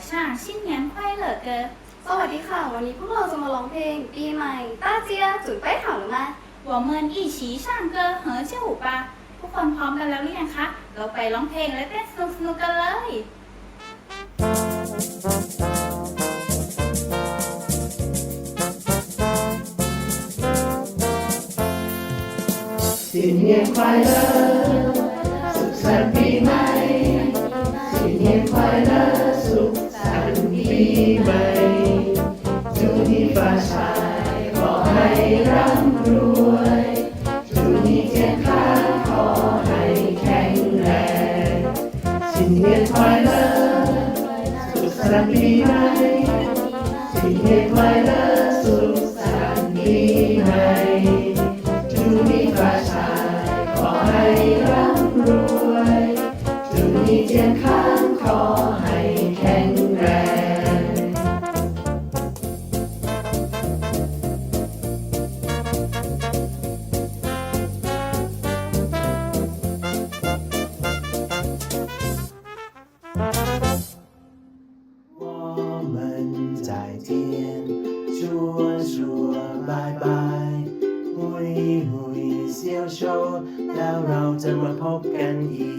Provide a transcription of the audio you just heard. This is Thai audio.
上新年快乐歌 สวัสดีค่ะ วันนี้พวกเราจะมาร้องเพลงปีใหม่ต้าเจียจุดไปถามหรือไม่ 我们一起唱歌和跳舞吧ทุกคนพร้อมกันแล้วหรือยังคะ เราไปร้องเพลงและเต้นสนุกๆกันเลย 新年快乐， ละสุขสันต์ปีใหม่จุนีฟ้าชายขอให้ร่ำรวยจุนีเจ้าข้าขอให้แข็งแรงสินเงินไฟละสุขสันต์ปีใหม่สินเงินไฟละสุขสันต์ปีใหม่จุนีฟ้าชายขอให้ร่ำรวยจุนีเจ้าข้า 我们再见，说说拜拜，หุยหุยเซียวโชว์แล้วเราจะมาพบกันอี